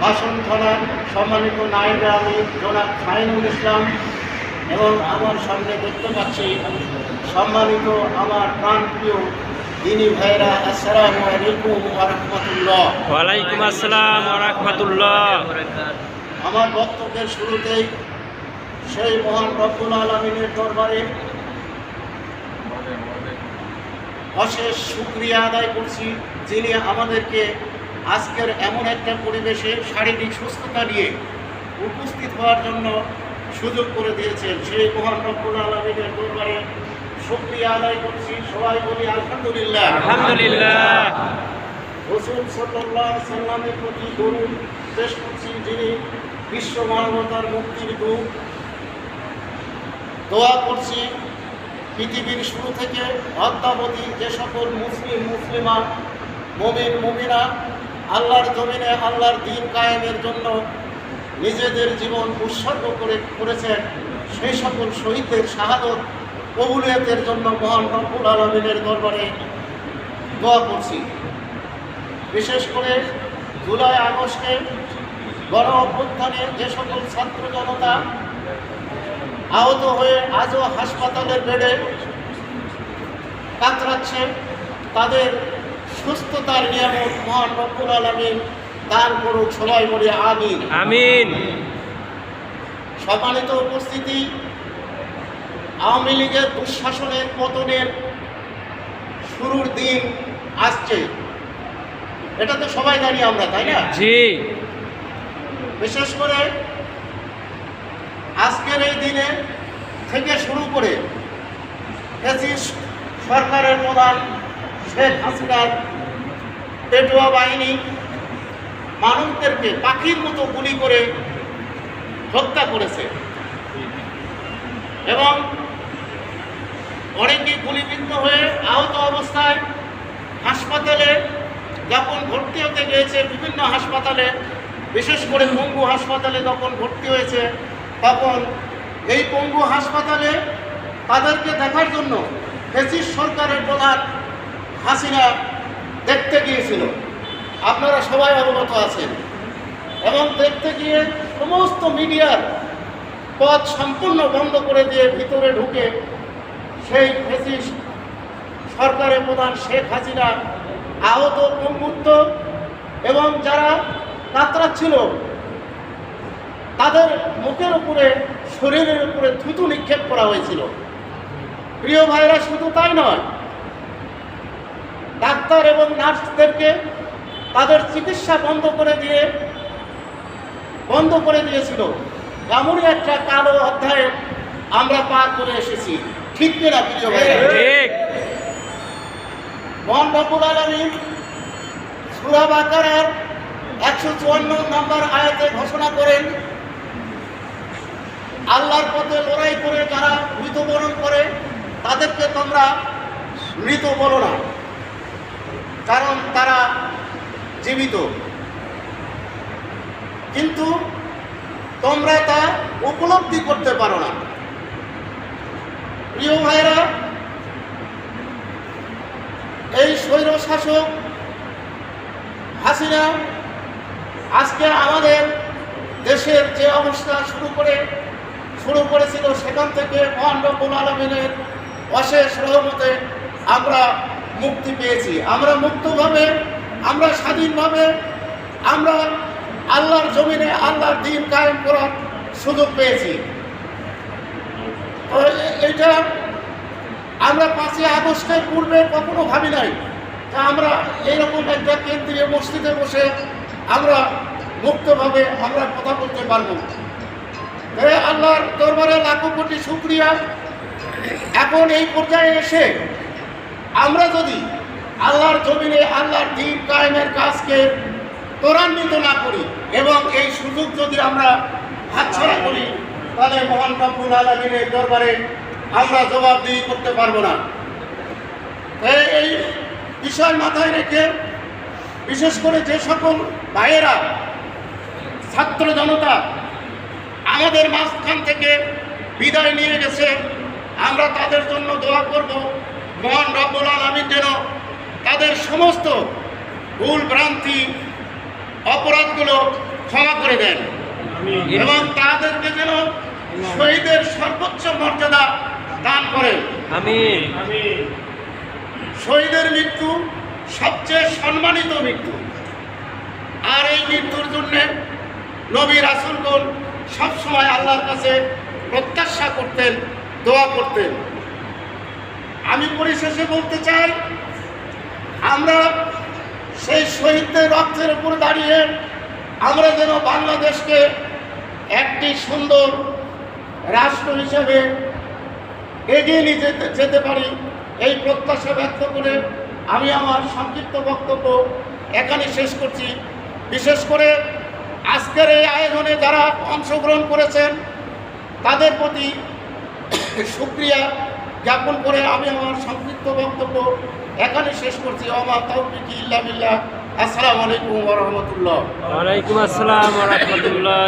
বাসন থানার সম্মানিত নাইবে আমি জোনাক খাইনুল ইসলাম এবং আমার সামনে দেখতে পাচ্ছি সম্মানিত আমার প্রাণপ্রিয় দিনী ভাইরা আসসালামু আলাইকুম রহমতুল্লাহ। ওয়ালাইকুম আসসালাম রাহমাতুল্লাহ। আমার বক্তব্যের শুরুতেই সেই মহান রব্বুল আলমিনের দরবারে অশেষ শুক্রিয়া আদায় করছি যিনি আমাদেরকে আজকের এমন একটা পরিবেশে শারীরিক সুস্থতা নিয়ে উপস্থিত হওয়ার জন্য সুযোগ করে দিয়েছেন সেই মহান রব্বুল আলমিনের দরবারে শুক্রিয়া আদায় করছি। সবাই বলি আলহামদুলিল্লাহ। আলহামদুলিল্লাহ। রসুল সাল্লাহ সাল্লামের প্রতি দরুদ পেশ করছি যিনি বিশ্ব মানবতার মুক্তির দূত। দোয়া করছি পৃথিবীর শুরু থেকে অদ্যাবধি যে সকল মুসলিম মুসলিমা মমিন মমিনা আল্লাহর জমিনে আল্লাহর দিন কায়েমের জন্য নিজেদের জীবন উৎসর্গ করে করেছেন সেই সকল শহীদের শাহাদত কবুলিয়তের জন্য মহান রব্বুল আলমিনের দরবারে দোয়া করছি। বিশেষ করে জুলাই আগস্টে গণ অভ্যুত্থানে যে সকল ছাত্র জনতা আহত হয়ে আজও হাসপাতালের বেডে কাতরাচ্ছে, তাদের সুস্থতার নিয়ামক মহান রব্বুল আলমিন দান করুক সবাই বলি আমিন। আমিন। সম্মানিত উপস্থিতি আওয়ামী লীগের দুঃশাসনের পতনের শুরুর দিন আসছে। এটা তো সবাই জানি আমরা তাই না? জি। বিশেষ করে আজকের এই দিনে থেকে শুরু করে সরকারের প্রধান শেখ হাসিনার পেটুয়া বাহিনী মানুষদেরকে পাখির মতো গুলি করে হত্যা করেছে। এবং অনেকে গুলিবিদ্ধ হয়ে আহত অবস্থায় হাসপাতালে যখন ভর্তি হতে গিয়েছে, বিভিন্ন হাসপাতালে, বিশেষ করে পঙ্গু হাসপাতালে যখন ভর্তি হয়েছে, তখন এই পঙ্গু হাসপাতালে তাদেরকে দেখার জন্য ব্রিটিশ সরকারের প্রধান হাসিনা দেখতে গিয়েছিল। আপনারা সবাই অবগত আছেন। এবং দেখতে গিয়ে সমস্ত মিডিয়ার পথ সম্পূর্ণ বন্ধ করে দিয়ে ভিতরে ঢুকে সেই ব্রিটিশ সরকারের প্রধান শেখ হাসিনা আহত পঙ্গুত্ব এবং যারা কাতরাচ্ছিল তাদের মুখের উপরে, শরীরের উপরে থুতু নিক্ষেপ করা হয়েছিল। প্রিয় ভাইরা, শুধু তাই নয় ডাক্তার এবং নার্সদেরকে তাদের চিকিৎসা বন্ধ করে দিয়ে বন্ধ করে দিয়েছিল। এমনই একটা কালো অধ্যায়ে আমরা পার করে এসেছি। ঠিক কিনা প্রিয় মহান রব্বুল আলমিন সুরা বাকারার একশো চুয়ান্ন নম্বর আয়াতে ঘোষণা করেন আল্লাহর পথে লড়াই করে যারা মৃত্যুবরণ করে তাদেরকে তোমরা মৃত বলো না। কারণ তারা জীবিত। কিন্তু তোমরা তা উপলব্ধি করতে পারো না। প্রিয় ভাইরা এই স্বৈর শাসক হাসিনা আজকে আমাদের দেশের যে অবস্থা শুরু করে, শুরু করেছিল সেখান থেকে মহান রব্বুল আলমিনের অশেষ রহমতে আমরা মুক্তি পেয়েছি। আমরা মুক্তভাবে, আমরা স্বাধীনভাবে, আমরা আল্লাহর জমিনে, আল্লাহর দিন কায়েম করার সুযোগ পেয়েছি। এটা আমরা পাঁচই আগস্টের পূর্বে কখনো ভাবি নাই তা আমরা এইরকম একটা কেন্দ্রীয় মসজিদে বসে আমরা মুক্তভাবে আমরা কথা বলতে পারব। আল্লাহর দরবারে লাখো কোটি শুক্রিয়া। এখন এই পর্যায়ে এসে আমরা যদি আল্লাহর জমিনে আল্লাহর দিন কায়েমের কাজকে ত্বরান্বিত না করি এবং এই সুযোগ যদি আমরা হাতছাড়া করি, তাহলে মহান রব্বুল আলমিনের দরবারে আমরা জবাবদিহি করতে পারব না। এই বিষয় মাথায় রেখে বিশেষ করে যে সকল ভাইয়েরা, ছাত্র জনতা আমাদের মাঝখান থেকে বিদায় নিয়ে গেছে, আমরা তাদের জন্য দোয়া করব। মহান রব্বুল আলমিন যেন তাদের সমস্ত ভুল ভ্রান্তি অপরাধগুলো ক্ষমা করে দেন। এবং তাদেরকে যেন শহীদের সর্বোচ্চ মর্যাদা দান করেন। আমিন। শহীদের মৃত্যু সবচেয়ে সম্মানিত মৃত্যু। আর এই মৃত্যুর জন্য নবী রাসুলগণ সবসময় আল্লাহর কাছে প্রত্যাশা করতেন দোয়া করতেন। আমি পরিশেষে বলতে চাই, আমরা সেই শহীদদের রক্তের উপর দাঁড়িয়ে আমরা যেন বাংলাদেশকে একটি সুন্দর রাষ্ট্র হিসেবে এগিয়ে নিয়ে যেতে যেতে পারি। এই প্রত্যাশা ব্যক্ত করে আমি আমার সংক্ষিপ্ত বক্তব্য এখানে শেষ করছি। বিশেষ করে আজকের এই আয়োজনে যারা অংশগ্রহণ করেছেন, তাদের প্রতি সুক্রিয়া জ্ঞাপন করে আমি আমার সংক্ষিপ্ত বক্তব্য এখানে শেষ করছি। আমার তৌফিকি ইল্লা বিল্লাহ। আসসালামু আলাইকুম ওয়া রাহমাতুল্লাহ। ওয়া আলাইকুম আসসালাম রহমতুল্লাহ